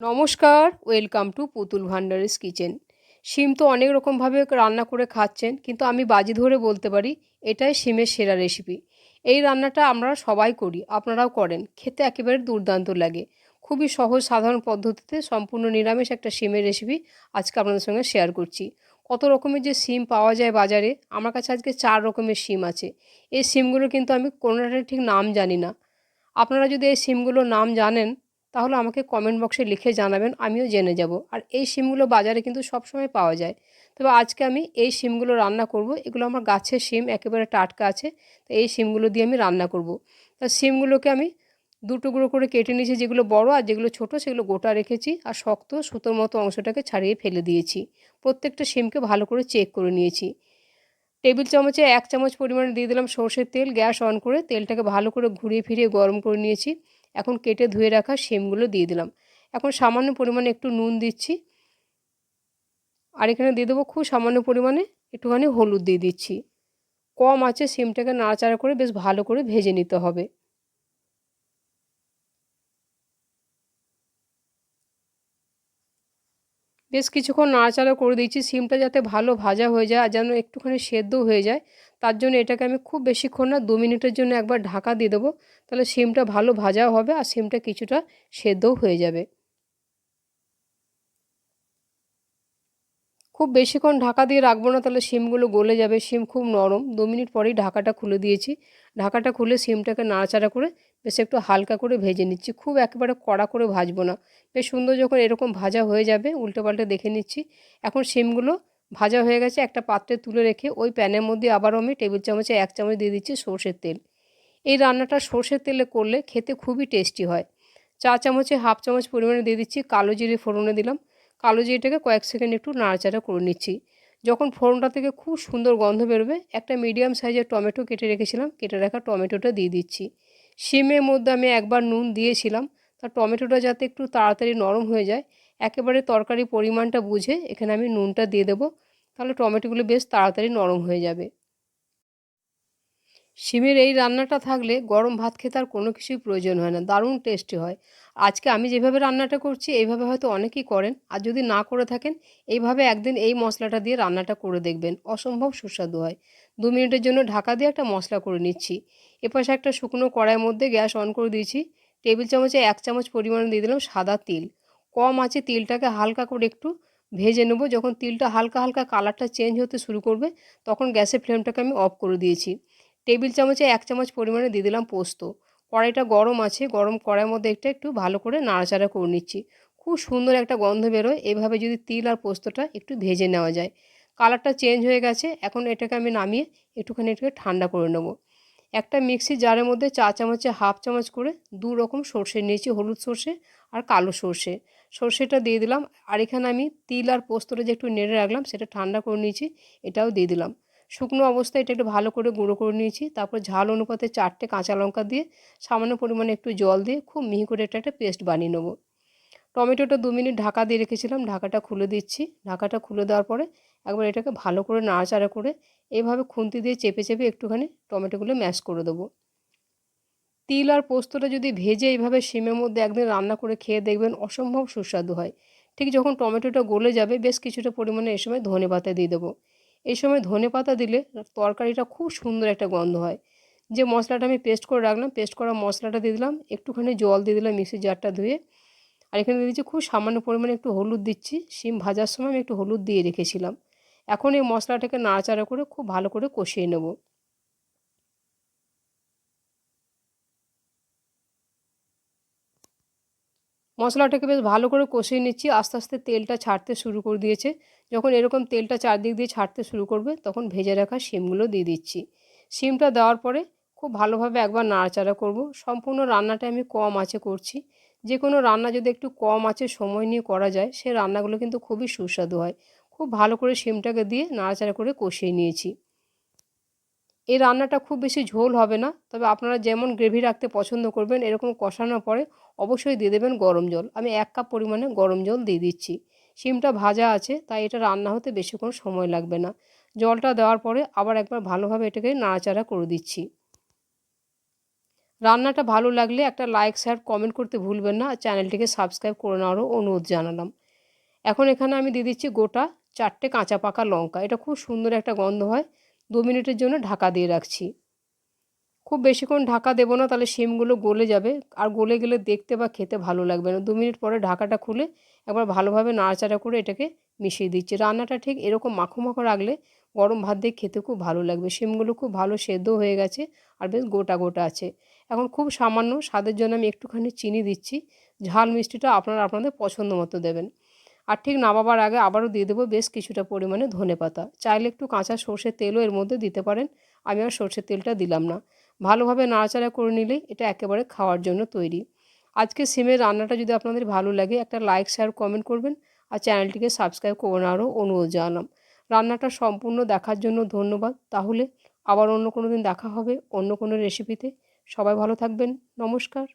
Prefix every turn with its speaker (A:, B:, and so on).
A: নমস্কার, welcome to পুতুল ভান্ডারিস kitchen. শিম তো অনেক রকমভাবে রান্না করে খাচ্ছেন, কিন্তু আমি বাজি ধরে বলতে পারি, এটাই শিমের সেরা রেসিপি এই রান্নাটা আমরা সবাই করি, আপনারাও করেন, খেতে একেবারে দুর্দান্ত লাগে। খুবই সহজ, সাধারণ পদ্ধতিতে সম্পূর্ণ নিরামিষ একটা শিমের রেসিপি আজকে আপনাদের সঙ্গে শেয়ার করছি। কত রকমের যে সিম পাওয়া যায় বাজারে, আমার কাছে আজকে চার রকমের সিম আছে। এই সিমগুলো কিন্তু আমি কোনোটার ঠিক নাম জানি না। আপনারা যদি এই সিমগুলোর নাম জানেন তাহলে আমাকে কমেন্ট বক্সে লিখে জানাবেন, আমিও জেনে যাব। আর এই সিমগুলো বাজারে কিন্তু সবসময় পাওয়া যায়। তবে আজকে আমি এই সিমগুলো রান্না করব। এগুলো আমার গাছের সিম একেবারে টাটকা আছে, তো এই সিমগুলো দিয়ে আমি রান্না করব। তা সিমগুলোকে আমি দু টুকরো করে কেটে নিয়েছি, যেগুলো বড় আর যেগুলো ছোট, সেগুলো গোটা রেখেছি আর শক্ত সুতোর মতো অংশটাকে ছাড়িয়ে ফেলে দিয়েছি। প্রত্যেকটা সিমকে ভালো করে চেক করে নিয়েছি। টেবিল চামচে এক চামচ পরিমাণে দিয়ে দিলাম সর্ষের তেল, গ্যাস অন করে তেলটাকে ভালো করে ঘুরিয়ে ফিরিয়ে গরম করে নিয়েছি। এখন কেটে ধুয়ে রাখা সেমগুলো দিয়ে দিলাম। এখন সামান্য পরিমাণে একটু নুন দিচ্ছি। আর এখানে দিয়ে দেবো খুব সামান্য পরিমাণে একটুখানি হলুদ দিয়ে দিচ্ছি। কম আছে সিমটাকে নাড়াচাড়া করে বেশ ভালো করে ভেজে নিতে হবে। বেশ কিছুক্ষণ নাড়াচাড়া করে দিচ্ছি, সিমটা যাতে ভালো ভাজা হয়ে যায় আর যেন একটুখানি সেদ্ধ হয়ে যায়। তার জন্য এটাকে আমি খুব বেশিক্ষণ না, দু মিনিটের জন্য একবার ঢাকা দিয়ে দেবো। তাহলে সিমটা ভালো ভাজাও হবে আর সিমটা কিছুটা সেদ্ধও হয়ে যাবে। খুব বেশিক্ষণ ঢাকা দিয়ে রাখব না, তাহলে সিমগুলো গলে যাবে। সিম খুব নরম। দু মিনিট পরেই ঢাকাটা খুলে দিয়েছি। ঢাকাটা খুলে সিমটাকে নাড়াচাড়া করে বেশ একটু হালকা করে ভেজে নিচ্ছি। খুব একেবারে কড়া করে ভাজবো না। বেশ সুন্দর যখন এরকম ভাজা হয়ে যাবে উল্টে পাল্টে দেখে নিচ্ছি। এখন সিমগুলো ভাজা হয়ে গেছে, একটা পাত্রে তুলে রেখে ওই প্যানের মধ্যে আবারও আমি টেবিল চামচে এক চামচ দিয়ে দিচ্ছি সর্ষের তেল। এই রান্নাটা সর্ষের তেলে করলে খেতে খুবই টেস্টি হয়। চা চামচে হাফ চামচ পরিমাণে দিয়ে দিচ্ছি কালো জিরে ফোড়নে দিলাম। কালো জিরেটাকে কয়েক সেকেন্ড একটু নাড়াচাড়া করে নিচ্ছি। যখন ফোড়নটা থেকে খুব সুন্দর গন্ধ বেরোবে, একটা মিডিয়াম সাইজের টমেটো কেটে রেখেছিলাম, কেটে রাখা টমেটোটা দিয়ে দিচ্ছি। সিমের মধ্যে আমি একবার নুন দিয়েছিলাম, তা টমেটোটা যাতে একটু তাড়াতাড়ি নরম হয়ে যায়, একেবারে তরকারি পরিমাণটা বুঝে এখানে আমি নুনটা দিয়ে দেবো, তাহলে টমেটোগুলো বেশ তাড়াতাড়ি নরম হয়ে যাবে। শিমের এই রান্নাটা থাকলে গরম ভাত খেতে আর কোনো কিছুই প্রয়োজন হয় না, দারুণ টেস্টি হয়। আজকে আমি যেভাবে রান্নাটা করছি, এইভাবে হয়তো অনেকেই করেন। আর যদি না করে থাকেন, এইভাবে একদিন এই মশলাটা দিয়ে রান্নাটা করে দেখবেন। অসম্ভব সুস্বাদু হয়। দু মিনিটের জন্য ঢাকা দিয়ে একটা মশলা করে নিচ্ছি। এপাশে একটা শুকনো কড়াইয়ের মধ্যে গ্যাস অন করে দিয়েছি। টেবিল চামচে এক চামচ পরিমাণে দিয়ে দিলাম সাদা তিল। কম আছে তিলটাকে হালকা করে একটু ভেজে নেব। যখন তিলটা হালকা হালকা কালারটা চেঞ্জ হতে শুরু করবে, তখন গ্যাসের ফ্লেমটাকে আমি অফ করে দিয়েছি। টেবিল চামচে এক চামচ পরিমাণে দিয়ে দিলাম পোস্ত। কড়াইটা গরম আছে, গরম কড়াইয়ের মধ্যে একটা, একটু ভালো করে নাড়াচাড়া করে নিচ্ছি। খুব সুন্দর একটা গন্ধ বেরোয়, এভাবে যদি তিল আর পোস্তটা একটু ভেজে নেওয়া যায়। কালারটা চেঞ্জ হয়ে গেছে, এখন এটাকে আমি নামিয়ে একটুখানি এটাকে ঠান্ডা করে নেব। একটা মিক্সি জারের মধ্যে চা চামচে হাফ চামচ করে দু রকম সর্ষে নিয়েছি, হলুদ সর্ষে আর কালো সর্ষে। সর্ষেটা দিয়ে দিলাম, আর এখানে আমি তিল আর পোস্তটা যে একটু নেড়ে রাখলাম, সেটা ঠান্ডা করে নিয়েছি, এটাও দিয়ে দিলাম। শুকনো অবস্থায় এটা একটু ভালো করে গুঁড়ো করে নিয়েছি। তারপর ঝাল অনুপাতে চারটে কাঁচা লঙ্কা দিয়ে সামান্য পরিমাণে একটু জল দিয়ে খুব মিহি করে এটা একটা পেস্ট বানিয়ে নেব। টমেটোটা দু মিনিট ঢাকা দিয়ে রেখেছিলাম, ঢাকাটা খুলে দিচ্ছি। ঢাকাটা খুলে দেওয়ার পরে একবার এটাকে ভালো করে নাড়াচাড়া করে এইভাবে খুন্তি দিয়ে চেপে চেপে একটুখানি টমেটোগুলো ম্যাশ করে দেবো। তিল আর পোস্তটা যদি ভেজে এইভাবে শিমের মধ্যে একদিন রান্না করে খেয়ে দেখবেন অসম্ভব সুস্বাদু হয়। ঠিক যখন টমেটোটা গলে যাবে, বেশ কিছুটা পরিমাণে এ সময় ধনে পাতা দিয়ে দেবো। এই সময় ধনে পাতা দিলে তরকারিটা খুব সুন্দর একটা গন্ধ হয়। যে মশলাটা আমি পেস্ট করে রাখলাম পেস্ট করা মশলাটা দিয়ে দিলাম, একটুখানি জল দিয়ে দিলাম মিক্সির জারটা ধুয়ে। আর এখানে দিয়ে দিচ্ছি খুব সামান্য পরিমাণে একটু হলুদ দিচ্ছি, শিম ভাজার সময় আমি একটু হলুদ দিয়ে রেখেছিলাম। এখন এই মশলাটাকে নাড়াচাড়া করে খুব ভালো করে কষিয়ে নেব। মশলাটাকে বেশ ভালো করে কষিয়ে নিচ্ছি। আস্তে আস্তে তেলটা ছাড়তে শুরু করে দিয়েছে। যখন এরকম তেলটা চারদিক দিয়ে ছাড়তে শুরু করবে, তখন ভেজে রাখা শিমগুলো দিয়ে দিচ্ছি। শিমটা দেওয়ার পরে খুব ভালোভাবে একবার নাড়াচাড়া করব। সম্পূর্ণ রান্নাটা আমি কম আছে করছি। যে কোনো রান্না যদি একটু কম আছে সময় নিয়ে করা যায়, সে রান্নাগুলো কিন্তু খুবই সুস্বাদু হয়। খুব ভালো করে শিমটাকে দিয়ে নাড়াচাড়া করে কষিয়ে নিয়েছি। এই রান্নাটা খুব বেশি ঝোল হবে না। তবে আপনারা যেমন গ্রেভি রাখতে পছন্দ করবেন, এরকম কষানোর পরে অবশ্যই দিয়ে দেবেন গরম জল। আমি এক কাপ পরিমাণে গরম জল দিয়ে দিচ্ছি। শিমটা ভাজা আছে, তাই এটা রান্না হতে বেশিক্ষণ সময় লাগবে না। জলটা দেওয়ার পরে আবার একবার ভালোভাবে এটাকে নাড়াচাড়া করে দিচ্ছি। রান্নাটা ভালো লাগলে একটা লাইক শেয়ার কমেন্ট করতে ভুলবেন না। চ্যানেলটিকে সাবস্ক্রাইব করে নেওয়ারও অনুরোধ জানালাম। এখন এখানে আমি দিয়ে দিচ্ছি গোটা চারটে কাঁচা পাকা লঙ্কা। এটা খুব সুন্দর একটা গন্ধ হয়। দু মিনিটের জন্য ঢাকা দিয়ে রাখছি। খুব বেশিক্ষণ ঢাকা দেবো না, তাহলে শিমগুলো গলে যাবে। আর গলে গেলে দেখতে বা খেতে ভালো লাগবে না। দু মিনিট পরে ঢাকাটা খুলে একবার ভালোভাবে নাড়াচাড়া করে এটাকে মিশিয়ে দিচ্ছি। রান্নাটা ঠিক এরকম মাখো মাখো রাখলে গরম ভাত দিয়ে খেতে খুব ভালো লাগবে। শিমগুলো খুব ভালো সেদ্ধ হয়ে গেছে আর বেশ গোটা গোটা আছে। এখন খুব সামান্য স্বাদের জন্য আমি একটুখানি চিনি দিচ্ছি। ঝাল মিষ্টিটা আপনারা আপনাদের পছন্দ মতো দেবেন। আর ঠিক নামাবার আগে আবারও দিয়ে দেবো বেশ কিছুটা পরিমাণে ধনে পাতা। চাইলে একটু কাঁচা সর্ষের তেলও এর মধ্যে দিতে পারেন। আমি আর সর্ষের তেলটা দিলাম না। ভালোভাবে নাড়াচাড়া করে নিলেই এটা একেবারে খাওয়ার জন্য তৈরি। আজকে সিমের রান্নাটা যদি আপনাদের ভালো লাগে, একটা লাইক, শেয়ার, কমেন্ট করবেন আর চ্যানেলটিকে সাবস্ক্রাইব করে নেওয়ারও অনুরোধ জানালাম। রান্নাটা সম্পূর্ণ দেখার জন্য ধন্যবাদ। তাহলে আবার অন্য কোনো দিন দেখা হবে অন্য কোনো রেসিপিতে সবাই ভালো থাকবেন। নমস্কার।